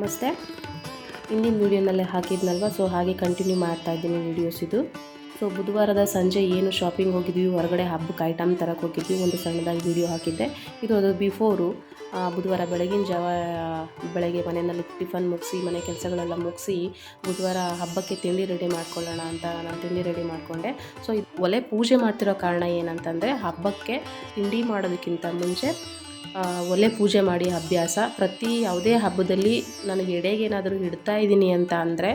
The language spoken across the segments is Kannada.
ನಮಸ್ತೆ. ಹಿಂದಿನ ವೀಡಿಯೋನಲ್ಲೇ ಹಾಕಿದ್ನಲ್ವ? ಸೊ ಹಾಗೆ ಕಂಟಿನ್ಯೂ ಮಾಡ್ತಾ ಇದ್ದೀನಿ ವೀಡಿಯೋಸ್ ಇದು. ಸೊ ಬುಧವಾರದ ಸಂಜೆ ಏನು ಶಾಪಿಂಗ್ ಹೋಗಿದ್ವಿ, ಹೊರಗಡೆ ಹಬ್ಬಕ್ಕೆ ಐಟಮ್ ತರಕ್ಕೆ ಹೋಗಿದ್ವಿ, ಒಂದು ಸಣ್ಣದಾಗಿ ವೀಡಿಯೋ ಹಾಕಿದ್ದೆ. ಇದು ಅದು ಬಿಫೋರು ಬುಧವಾರ ಬೆಳಗಿನ ಜಾವ ಬೆಳಗ್ಗೆ ಮನೆಯಲ್ಲಿ ಟಿಫನ್ ಮುಗಿಸಿ, ಮನೆ ಕೆಲಸಗಳೆಲ್ಲ ಮುಗಿಸಿ, ಬುಧವಾರ ಹಬ್ಬಕ್ಕೆ ತಿಂಡಿ ರೆಡಿ ಮಾಡ್ಕೊಳ್ಳೋಣ ಅಂತ ನಾನು ತಿಂಡಿ ರೆಡಿ ಮಾಡಿಕೊಂಡೆ. ಸೊ ಇದು ಒಲೆ ಪೂಜೆ ಮಾಡ್ತಿರೋ ಕಾರಣ ಏನಂತಂದರೆ, ಹಬ್ಬಕ್ಕೆ ತಿಂಡಿ ಮಾಡೋದಕ್ಕಿಂತ ಮುಂಚೆ ಒಲೆ ಪೂಜೆ ಮಾಡಿ ಅಭ್ಯಾಸ. ಪ್ರತಿ ಯಾವುದೇ ಹಬ್ಬದಲ್ಲಿ ನನಗೆ ಎಡೆಗೇನಾದರೂ ಇಡ್ತಾ ಇದ್ದೀನಿ ಅಂತ ಅಂದರೆ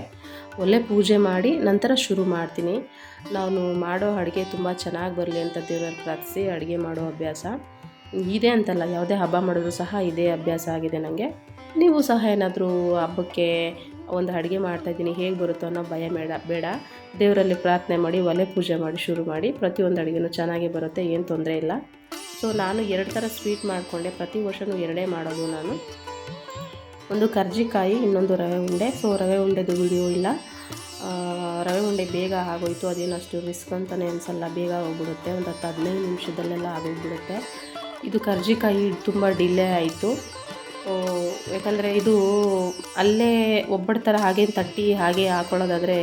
ಒಲೆ ಪೂಜೆ ಮಾಡಿ ನಂತರ ಶುರು ಮಾಡ್ತೀನಿ. ನಾನು ಮಾಡೋ ಅಡುಗೆ ತುಂಬ ಚೆನ್ನಾಗಿ ಬರಲಿ ಅಂತ ದೇವರಲ್ಲಿ ಪ್ರಾರ್ಥಿಸಿ ಅಡುಗೆ ಮಾಡೋ ಅಭ್ಯಾಸ. ಇದೆ ಅಂತಲ್ಲ, ಯಾವುದೇ ಹಬ್ಬ ಮಾಡಿದ್ರು ಸಹ ಇದೇ ಅಭ್ಯಾಸ ಆಗಿದೆ ನನಗೆ ನೀವು ಸಹ ಏನಾದರೂ ಹಬ್ಬಕ್ಕೆ ಒಂದು ಅಡುಗೆ ಮಾಡ್ತಾಯಿದ್ದೀನಿ ಹೇಗೆ ಬರುತ್ತೋ ಅನ್ನೋ ಭಯ ಬೇಡ ಬೇಡ. ದೇವರಲ್ಲಿ ಪ್ರಾರ್ಥನೆ ಮಾಡಿ ಒಲೆ ಪೂಜೆ ಮಾಡಿ ಶುರು ಮಾಡಿ, ಪ್ರತಿಯೊಂದು ಅಡುಗೆನೂ ಚೆನ್ನಾಗೇ ಬರುತ್ತೆ, ಏನು ತೊಂದರೆ ಇಲ್ಲ. ಸೊ ನಾನು ಎರಡು ಥರ ಸ್ವೀಟ್ ಮಾಡಿಕೊಂಡೆ. ಪ್ರತಿ ವರ್ಷವೂ ಎರಡೇ ಮಾಡೋದು ನಾನು. ಒಂದು ಕರ್ಜಿಕಾಯಿ, ಇನ್ನೊಂದು ರವೆ ಉಂಡೆ. ಸೊ ರವೆ ಉಂಡೆದು ವಿಡಿಯೋ ಇಲ್ಲ. ರವೆ ಉಂಡೆ ಬೇಗ ಆಗೋಯ್ತು. ಅದೇನು ಅಷ್ಟು ರಿಸ್ಕ್ ಅಂತಲೇ ಅನಿಸಲ್ಲ. ಬೇಗ ಹೋಗ್ಬಿಡುತ್ತೆ. ಒಂದು ಹತ್ತು ಹದಿನೈದು ನಿಮಿಷದಲ್ಲೆಲ್ಲ ಆಗೋಗ್ಬಿಡುತ್ತೆ. ಇದು ಕರ್ಜಿಕಾಯಿ ತುಂಬ ಡಿಲೇ ಆಯಿತು. ಯಾಕಂದರೆ ಇದು ಅಲ್ಲೇ ಒಬ್ಬಟ್ಟು ಥರ ಹಾಗೆ ತಟ್ಟಿ ಹಾಗೆ ಹಾಕೊಳ್ಳೋದಾದರೆ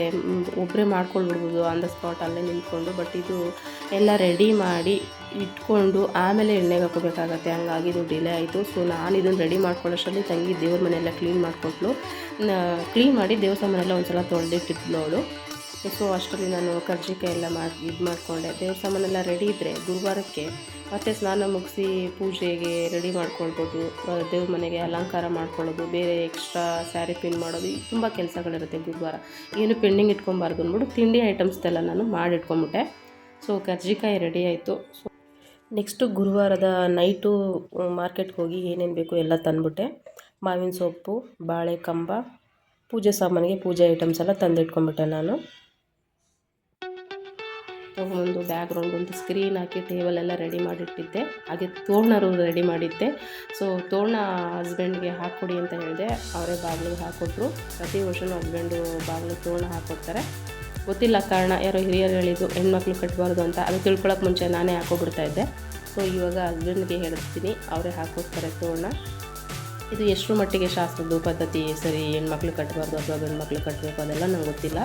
ಒಬ್ಬರೇ ಮಾಡ್ಕೊಳ್ಬಿಡ್ಬೋದು ಆನ್ ದ ಸ್ಪಾಟ್ ಅಲ್ಲೇ ನಿಂತ್ಕೊಂಡು. ಬಟ್ ಇದು ಎಲ್ಲ ರೆಡಿ ಮಾಡಿ ಇಟ್ಕೊಂಡು ಆಮೇಲೆ ಎಣ್ಣೆಗೆ ಹಾಕೋಬೇಕಾಗತ್ತೆ ಹಂಗಾಗಿ ಇದು ಡಿಲೇ ಆಯಿತು. ಸೊ ನಾನು ಇದನ್ನು ರೆಡಿ ಮಾಡ್ಕೊಳ್ಳೋಷ್ಟರಲ್ಲಿ ತಂಗಿ ದೇವ್ರ ಮನೆಯೆಲ್ಲ ಕ್ಲೀನ್ ಮಾಡಿಕೊಟ್ಲು. ಕ್ಲೀನ್ ಮಾಡಿ ದೇವಸ್ಥಾನ ಮನೆಯೆಲ್ಲ ಒಂದು ಸಲ ತೊಳೆದಿಟ್ಟಿದ್ಲು ಅವಳು. ಸೊ, ಅಷ್ಟರಲ್ಲಿ ನಾನು ಕರ್ಜಿಕಾಯಿ ಎಲ್ಲ ಮಾಡಿ, ಇದು ಮಾಡಿಕೊಂಡೆ. ದೇವ್ರ ಸಾಮಾನೆಲ್ಲ ರೆಡಿ ಇದ್ದರೆ ಗುರುವಾರಕ್ಕೆ ಮತ್ತೆ ಸ್ನಾನ ಮುಗಿಸಿ ಪೂಜೆಗೆ ರೆಡಿ ಮಾಡ್ಕೊಳ್ಬೋದು. ದೇವ್ರ ಮನೆಗೆ ಅಲಂಕಾರ ಮಾಡ್ಕೊಳ್ಳೋದು, ಬೇರೆ ಎಕ್ಸ್ಟ್ರಾ ಸ್ಯಾರಿ ಪಿನ್ ಮಾಡೋದು ತುಂಬ ಕೆಲಸಗಳಿರುತ್ತೆ ಗುರುವಾರ. ಏನು ಪೆಂಡಿಂಗ್ ಇಟ್ಕೊಬಾರ್ದು ಅಂದ್ಬಿಟ್ಟು ತಿಂಡಿ ಐಟಮ್ಸ್ದೆಲ್ಲ ನಾನು ಮಾಡಿಟ್ಕೊಂಬಿಟ್ಟೆ. ಸೊ, ಕರ್ಜಿಕಾಯಿ ರೆಡಿ ಆಯಿತು. ಸೊ ನೆಕ್ಸ್ಟು ಗುರುವಾರದ ನೈಟು ಮಾರ್ಕೆಟ್ಗೆ ಹೋಗಿ ಏನೇನು ಬೇಕು ಎಲ್ಲ ತಂದ್ಬಿಟ್ಟೆ. ಮಾವಿನ ಸೊಪ್ಪು, ಬಾಳೆ ಕಂಬ, ಪೂಜೆ ಸಾಮಾನಿಗೆ ಪೂಜೆ ಐಟಮ್ಸ್ ಎಲ್ಲ ತಂದಿಟ್ಕೊಂಡ್ಬಿಟ್ಟೆ ನಾನು. ಒಂದು ಬ್ಯಾಗ್ರೌಂಡ್ ಒಂದು ಸ್ಕ್ರೀನ್ ಹಾಕಿ ಟೇಬಲ್ ಎಲ್ಲ ರೆಡಿ ಮಾಡಿಟ್ಟಿದ್ದೆ. ಹಾಗೆ ತೋರಣರು ರೆಡಿ ಮಾಡಿದ್ದೆ. ಸೊ ತೋರಣ ಹಸ್ಬೆಂಡ್ಗೆ ಹಾಕ್ಕೊಡಿ ಅಂತ ಹೇಳಿದೆ. ಅವರೇ ಬಾಗಿಲಿಗೆ ಹಾಕ್ಕೊಟ್ರು ಪ್ರತಿ ವರ್ಷವೂ ಹಸ್ಬೆಂಡು ಬಾಗಿಲು ತೋರಣ ಹಾಕ್ಕೊಡ್ತಾರೆ ಗೊತ್ತಿಲ್ಲ ಕಾರಣ, ಯಾರೋ ಹಿರಿಯರು ಹೇಳಿದ್ದು ಹೆಣ್ಮಕ್ಳು ಕಟ್ಟಬಾರ್ದು ಅಂತ. ಅದು ತಿಳ್ಕೊಳಕ್ಕೆ ಮುಂಚೆ ನಾನೇ ಹಾಕೋಬಿಡ್ತಾ ಇದ್ದೆ. ಸೊ ಇವಾಗ ಹಸ್ಬೆಂಡ್ಗೆ ಹೇಳ್ತೀನಿ. ಅವರೇ ಹಾಕ್ಕೊಡ್ತಾರೆ ತೋರಣ. ಇದು ಎಷ್ಟು ಮಟ್ಟಿಗೆ ಶಾಸ್ತ್ರದ್ದು ಪದ್ಧತಿ ಸರಿ ಹೆಣ್ಮಕ್ಳು ಕಟ್ಟಬಾರ್ದು ಅಥವಾ ಗಂಡು ಕಟ್ಟಬೇಕು ಅದೆಲ್ಲ ನಂಗೆ ಗೊತ್ತಿಲ್ಲ.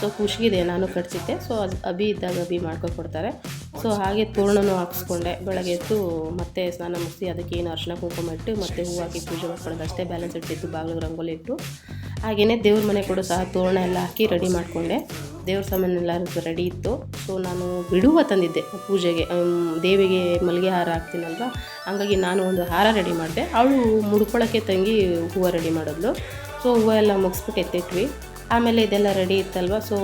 ಸೊ ಖುಷಿಗಿದೆ ನಾನು ಕಟ್ಸಿದ್ದೆ. ಸೊ ಅದು ಅಬಿ ಇದ್ದಾಗ ಅಬಿ ಮಾಡ್ಕೊಡ್ತಾರೆ ಸೊ ಹಾಗೆ ತೋರಣನೂ ಹಾಕಿಸ್ಕೊಂಡೆ. ಬೆಳಗ್ಗೆ ಎದ್ದು ಮತ್ತೆ ಸ್ನಾನ ಮುಗಿಸಿ ಅದಕ್ಕೆ ಏನು ಅರ್ಶಿನ ಕುಂಕುಮ ಇಟ್ಟು ಮತ್ತೆ ಹೂವು ಹಾಕಿ ಪೂಜೆ ಮಾಡ್ಕೊಳ್ಳೋದು ಅಷ್ಟೇ ಬ್ಯಾಲೆನ್ಸ್ ಇಟ್ಟಿದ್ದು ಬಾಗಿಲು ರಂಗೋಲಿ ಇಟ್ಟು. ಹಾಗೆಯೇ ದೇವ್ರ ಮನೆ ಕೂಡ ಸಹ ತೋರಣ ಎಲ್ಲ ಹಾಕಿ ರೆಡಿ ಮಾಡಿಕೊಂಡೆ. ದೇವ್ರ ಸಾಮಾನೆಲ್ಲ ರೆಡಿ ಇತ್ತು. ಸೊ ನಾನು ಬಿಡುವ ತಂದಿದ್ದೆ ಪೂಜೆಗೆ ದೇವಿಗೆ ಮಲ್ಲಿಗೆ ಹಾರ ಹಾಕ್ತೀನಲ್ವ? ಹಂಗಾಗಿ ನಾನು ಒಂದು ಹಾರ ರೆಡಿ ಮಾಡಿದೆ. ಅವಳು ಮುಡ್ಕೊಳ್ಳೋಕ್ಕೆ ತಂಗಿ ಹೂವು ರೆಡಿ ಮಾಡಿದ್ಲು. ಸೊ ಹೂವು ಎಲ್ಲ ಮುಗಿಸ್ಬಿಟ್ಟು ಎತ್ತಿಟ್ವಿ. ಆಮೇಲೆ ಇದೆಲ್ಲ ರೆಡಿ ಇತ್ತಲ್ವ? ಸೊ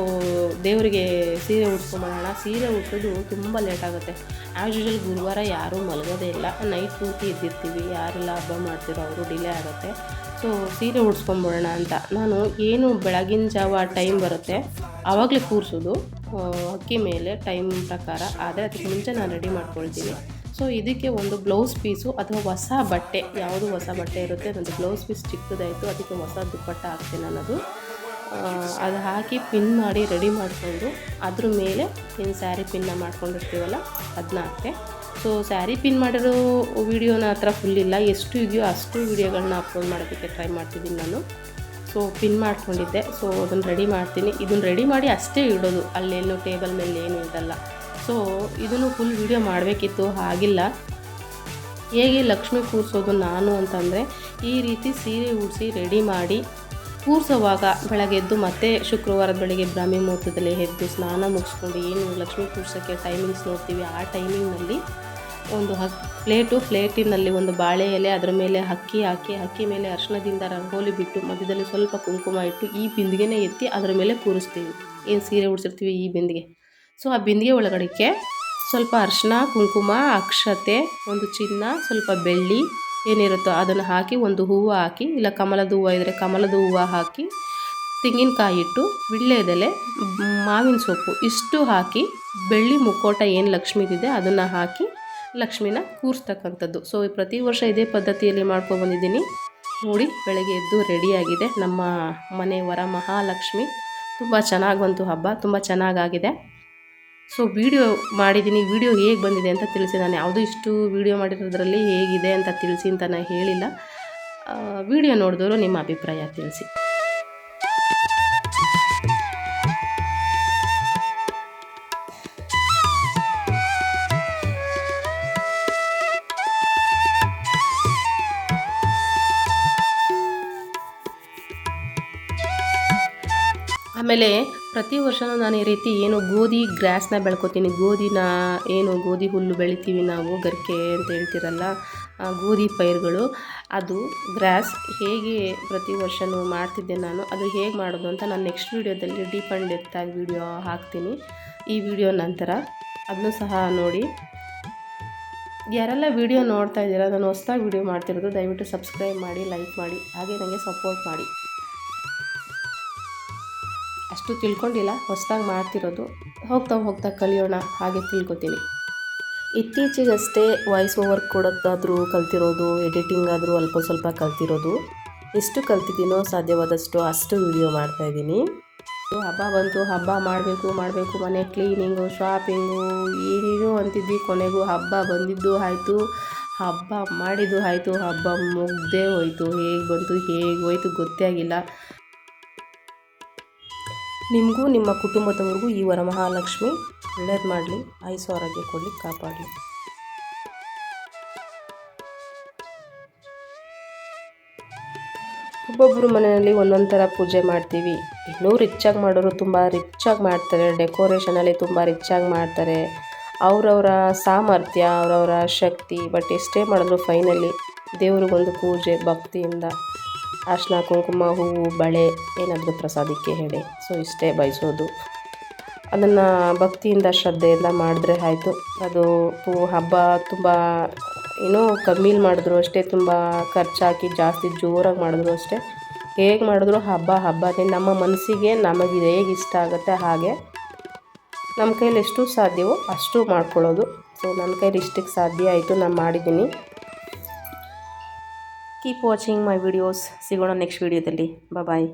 ದೇವರಿಗೆ ಸೀರೆ ಉಟ್ಕೊಂಬೋಣ ಸೀರೆ ಉಟ್ಟೋದು ತುಂಬ ಲೇಟ್ ಆಗುತ್ತೆ. ಆ್ಯಸ್ ಯೂಶಲ್ ಗುರುವಾರ ಯಾರೂ ಮಲಗೋದೇ ಇಲ್ಲ. ನೈಟ್ ಪೂರ್ತಿ ಇದ್ದಿರ್ತೀವಿ ಯಾರೆಲ್ಲ ಹಬ್ಬ ಮಾಡ್ತಿರೋ ಅವರು ಡಿಲೇ ಆಗುತ್ತೆ. ಸೊ ಸೀರೆ ಉಡ್ಸ್ಕೊಂಬಿಡೋಣ ಅಂತ. ನಾನು ಏನು ಬೆಳಗಿನ ಜಾವ ಟೈಮ್ ಬರುತ್ತೆ, ಆವಾಗಲೇ ಕೂರಿಸೋದು. ಅಕ್ಕಿ ಮೇಲೆ ಟೈಮ್ ಪ್ರಕಾರ. ಆದರೆ ಅದಕ್ಕೆ ಮುಂಚೆ ನಾನು ರೆಡಿ ಮಾಡ್ಕೊಳ್ತೀನಿ. ಸೊ ಇದಕ್ಕೆ ಒಂದು ಬ್ಲೌಸ್ ಪೀಸು ಅಥವಾ ಹೊಸ ಬಟ್ಟೆ, ಯಾವುದು ಹೊಸ ಬಟ್ಟೆ ಇರುತ್ತೆ, ಅದೊಂದು ಬ್ಲೌಸ್ ಪೀಸ್ ಚಿಕ್ಕದಾಯಿತು, ಅದಕ್ಕೆ ಹೊಸ ದುಪ್ಪಟ್ಟ ಹಾಕ್ತೀನಿ ಅನ್ನೋದು ಅದು ಹಾಕಿ ಪಿನ್ ಮಾಡಿ ರೆಡಿ ಮಾಡಿಕೊಂಡು, ಅದ್ರ ಮೇಲೆ ಏನು ಸ್ಯಾರಿ ಪಿನ್ನ ಮಾಡ್ಕೊಂಡಿರ್ತೀವಲ್ಲ ಅದನ್ನ ಹಾಕ್ತೆ. ಸೊ ಸ್ಯಾರಿ ಪಿನ್ ಮಾಡಿರೋ ವೀಡಿಯೋನ ಹತ್ರ ಫುಲ್ ಇಲ್ಲ. ಎಷ್ಟು ಇದೆಯೋ ಅಷ್ಟು ವೀಡಿಯೋಗಳನ್ನ ಅಪ್ಲೋಡ್ ಮಾಡೋದಕ್ಕೆ ಟ್ರೈ ಮಾಡ್ತಿದ್ದೀನಿ ನಾನು. ಸೊ ಪಿನ್ ಮಾಡ್ಕೊಂಡಿದ್ದೆ. ಸೊ ಅದನ್ನು ರೆಡಿ ಮಾಡ್ತೀನಿ. ಇದನ್ನು ರೆಡಿ ಮಾಡಿ ಅಷ್ಟೇ ಇಡೋದು. ಅಲ್ಲೇನು ಟೇಬಲ್ ಮೇಲೆ ಏನು ಇದಲ್ಲ. ಸೊ ಇದನ್ನು ಫುಲ್ ವೀಡಿಯೋ ಮಾಡಬೇಕಿತ್ತು. ಆಗಿಲ್ಲ ಹೇಗೆ ಲಕ್ಷ್ಮಿ ಕೂರಿಸೋದು ನಾನು ಅಂತಂದರೆ, ಈ ರೀತಿ ಸೀರೆ ಉಡಿಸಿ ರೆಡಿ ಮಾಡಿ ಕೂರಿಸೋವಾಗ ಬೆಳಗ್ಗೆ ಎದ್ದು ಮತ್ತೆ ಶುಕ್ರವಾರದ ಬೆಳಗ್ಗೆ ಬ್ರಾಹ್ಮಿ ಮುಹೂರ್ತದಲ್ಲಿ ಎದ್ದು ಸ್ನಾನ ಮುಗಿಸ್ಕೊಂಡು ಏನು ಲಕ್ಷ್ಮಿ ಕೂರ್ಸೋಕ್ಕೆ ಟೈಮಿಂಗ್ಸ್ ನೋಡ್ತೀವಿ, ಆ ಟೈಮಿಂಗ್ನಲ್ಲಿ ಒಂದು ಹಕ್ ಪ್ಲೇಟು, ಪ್ಲೇಟಿನಲ್ಲಿ ಒಂದು ಬಾಳೆ ಎಲೆ, ಅದರ ಮೇಲೆ ಅಕ್ಕಿ ಹಾಕಿ, ಅಕ್ಕಿ ಮೇಲೆ ಅರ್ಶನದಿಂದ ರಂಗೋಲಿ ಬಿಟ್ಟು ಮಧ್ಯದಲ್ಲಿ ಸ್ವಲ್ಪ ಕುಂಕುಮ ಇಟ್ಟು ಈ ಬಿಂದಿಗೆನೇ ಎತ್ತಿ ಅದರ ಮೇಲೆ ಕೂರಿಸ್ತೀವಿ. ಏನು ಸೀರೆ ಉಡ್ಸಿರ್ತೀವಿ ಈ ಬಿಂದಿಗೆ. ಸೊ, ಆ ಬಿಂದಿಗೆ ಒಳಗಡೆಗೆ ಸ್ವಲ್ಪ ಅರ್ಶಿನ ಕುಂಕುಮ, ಅಕ್ಷತೆ, ಒಂದು ಚಿನ್ನ, ಸ್ವಲ್ಪ ಬೆಳ್ಳಿ ಏನಿರುತ್ತೋ ಅದನ್ನು ಹಾಕಿ, ಒಂದು ಹೂವು ಹಾಕಿ, ಇಲ್ಲ ಕಮಲದ ಹೂವು ಇದ್ದರೆ ಕಮಲದ ಹೂವು ಹಾಕಿ, ತೆಂಗಿನಕಾಯಿ ಇಟ್ಟು ವಿಳ್ಳೆದೆಲೆ, ಮಾವಿನ ಸೊಪ್ಪು ಇಷ್ಟು ಹಾಕಿ, ಬೆಳ್ಳಿ ಮುಕ್ಕೋಟ ಏನು ಲಕ್ಷ್ಮಿದಿದೆ ಅದನ್ನು ಹಾಕಿ ಲಕ್ಷ್ಮಿನ ಕೂರಿಸ್ತಕ್ಕಂಥದ್ದು ಸೊ ಪ್ರತಿ ವರ್ಷ ಇದೇ ಪದ್ಧತಿಯಲ್ಲಿ ಮಾಡ್ಕೊಬಂದಿದ್ದೀನಿ ನೋಡಿ, ಬೆಳಗ್ಗೆ ಎದ್ದು ರೆಡಿಯಾಗಿದೆ ನಮ್ಮ ಮನೆ ವರ ಮಹಾಲಕ್ಷ್ಮಿ. ತುಂಬ ಚೆನ್ನಾಗಿ ಬಂತು ಹಬ್ಬ. ತುಂಬ ಚೆನ್ನಾಗಾಗಿದೆ ಸೊ ವಿಡಿಯೋ ಮಾಡಿದ್ದೀನಿ. ವಿಡಿಯೋ ಹೇಗೆ ಬಂದಿದೆ ಅಂತ ತಿಳಿಸಿ. ನಾನು ಯಾವುದೂ ಇಷ್ಟು ವಿಡಿಯೋ ಮಾಡಿರೋದ್ರಲ್ಲಿ ಹೇಗಿದೆ ಅಂತ ತಿಳಿಸಿ ಅಂತ ನಾನು ಹೇಳಿಲ್ಲ. ವಿಡಿಯೋ ನೋಡಿದವರು ನಿಮ್ಮ ಅಭಿಪ್ರಾಯ ತಿಳಿಸಿ. ಆಮೇಲೆ ಪ್ರತಿ ವರ್ಷವೂ ನಾನು ಈ ರೀತಿ ಏನು ಗೋಧಿ ಗ್ರಾಸ್ನ ಬೆಳ್ಕೊತೀನಿ. ಗೋಧಿನ ಏನು ಗೋಧಿ ಹುಲ್ಲು ಬೆಳಿತೀವಿ ನಾವು, ಗರಿಕೆ ಅಂತ ಹೇಳ್ತಿರಲ್ಲ ಗೋಧಿ ಪೈರುಗಳು, ಅದು ಗ್ರಾಸ್ ಹೇಗೆ ಪ್ರತಿ ವರ್ಷವೂ ಮಾಡ್ತಿದ್ದೆ ನಾನು, ಅದು ಹೇಗೆ ಮಾಡೋದು ಅಂತ ನಾನು ನೆಕ್ಸ್ಟ್ ವೀಡಿಯೋದಲ್ಲಿ ಡೀಪ್ ಆ್ಯಂಡ್ ಆಗಿ ವೀಡಿಯೋ ಹಾಕ್ತೀನಿ. ಈ ವಿಡಿಯೋ ನಂತರ ಅದನ್ನು ಸಹ ನೋಡಿ. ಯಾರೆಲ್ಲ ವಿಡಿಯೋ ನೋಡ್ತಾ ಇದ್ದೀರಾ, ನಾನು ಹೊಸ್ದಾಗಿ ವಿಡಿಯೋ ಮಾಡ್ತಿರೋದು ದಯವಿಟ್ಟು ಸಬ್ಸ್ಕ್ರೈಬ್ ಮಾಡಿ ಲೈಕ್ ಮಾಡಿ, ಹಾಗೆ ನನಗೆ ಸಪೋರ್ಟ್ ಮಾಡಿ. ಅಷ್ಟು ತಿಳ್ಕೊಂಡಿಲ್ಲ, ಹೊಸದಾಗಿ ಮಾಡ್ತಿರೋದು. ಹೋಗ್ತಾ ಹೋಗ್ತಾ ಕಲಿಯೋಣ, ಹಾಗೆ ತಿಳ್ಕೊತೀನಿ. ಇತ್ತೀಚೆಗಷ್ಟೇ ವಾಯ್ಸ್ ಓವರ್ ಕೊಡೋದಾದರೂ ಕಲ್ತಿರೋದು ಎಡಿಟಿಂಗ್ ಆದರೂ ಅಲ್ಪ ಸ್ವಲ್ಪ ಕಲ್ತಿರೋದು. ಎಷ್ಟು ಕಲ್ತಿದ್ದೀನೋ ಸಾಧ್ಯವಾದಷ್ಟು ಅಷ್ಟು ವಿಡಿಯೋ ಮಾಡ್ತಾಯಿದ್ದೀನಿ ಹಬ್ಬ ಬಂತು, ಹಬ್ಬ ಮಾಡಬೇಕು ಮಾಡಬೇಕು, ಮನೆ ಕ್ಲೀನಿಂಗು ಶಾಪಿಂಗು ಏನೇನೋ ಅಂತಿದ್ವಿ, ಕೊನೆಗೂ ಹಬ್ಬ ಬಂದಿದ್ದು ಆಯಿತು. ಹಬ್ಬ ಮಾಡಿದ್ದು ಆಯಿತು, ಹಬ್ಬ ಮುಗ್ದೇ ಹೋಯಿತು. ಹೇಗೆ ಬಂತು, ಹೇಗೆ ಹೋಯಿತು ಗೊತ್ತೇ ಆಗಿಲ್ಲ. ನಿಮಗೂ ನಿಮ್ಮ ಕುಟುಂಬದವ್ರಿಗೂ ಈ ವರಮಹಾಲಕ್ಷ್ಮಿ ಒಳ್ಳೇದು ಮಾಡಲಿ ಆಯುಸ್ಸು ಆರೋಗ್ಯ ಕೊಡಲಿ, ಕಾಪಾಡಲಿ. ಒಬ್ಬೊಬ್ಬರು ಮನೆಯಲ್ಲಿ ಒಂದೊಂದು ಥರ ಪೂಜೆ ಮಾಡ್ತೀವಿ. ಇನ್ನೂ ರಿಚ್ಚಾಗಿ ಮಾಡೋರು ತುಂಬ ರಿಚ್ಚಾಗಿ ಮಾಡ್ತಾರೆ ಡೆಕೋರೇಷನಲ್ಲಿ ತುಂಬ ರಿಚ್ಚಾಗಿ ಮಾಡ್ತಾರೆ. ಅವರವರ ಸಾಮರ್ಥ್ಯ, ಅವರವರ ಶಕ್ತಿ ಬಟ್ ಎಷ್ಟೇ ಮಾಡಿದ್ರು ಫೈನಲಿ ದೇವ್ರಿಗೊಂದು ಪೂಜೆ ಭಕ್ತಿಯಿಂದ. ಅರ್ಶಿನ ಕುಂಕುಮ ಹೂವು ಬಳೆ, ಏನಾದರೂ ಪ್ರಸಾದಕ್ಕೆ ಹೇಳಿ. ಸೊ, ಇಷ್ಟೇ ಬಯಸೋದು. ಅದನ್ನು ಭಕ್ತಿಯಿಂದ ಶ್ರದ್ಧೆಯಿಂದ ಮಾಡಿದ್ರೆ ಆಯಿತು. ಅದು ಹಬ್ಬ ತುಂಬ, ಏನೋ ಕಮ್ಮಿಲಿ ಮಾಡಿದ್ರು ಅಷ್ಟೇ, ತುಂಬ ಖರ್ಚಾಕಿ, ಜಾಸ್ತಿ ಜೋರಾಗಿ ಮಾಡಿದ್ರು ಅಷ್ಟೇ. ಹೇಗೆ ಮಾಡಿದ್ರು ಹಬ್ಬ, ಹಬ್ಬನೇ ನಮ್ಮ ಮನಸ್ಸಿಗೆ ನಮಗೆ ಹೇಗೆ ಇಷ್ಟ ಆಗುತ್ತೆ. ಹಾಗೆ ನಮ್ಮ ಕೈಲಿ ಎಷ್ಟು ಸಾಧ್ಯವೋ ಅಷ್ಟು ಮಾಡ್ಕೊಳ್ಳೋದು. ಸೊ, ನನ್ನ ಕೈಲಿ ಇಷ್ಟಕ್ಕೆ ಸಾಧ್ಯ ಆಯಿತು. ನಾನು ಮಾಡಿದ್ದೀನಿ. ಕೀಪ್ ವಾಚಿಂಗ್ ಮೈ ವಿಡಿಯೋಸ್ ಸಿಗೋಣ ನೆಕ್ಸ್ಟ್ ವಿಡಿಯೋದಲ್ಲಿ ಬಾಯ್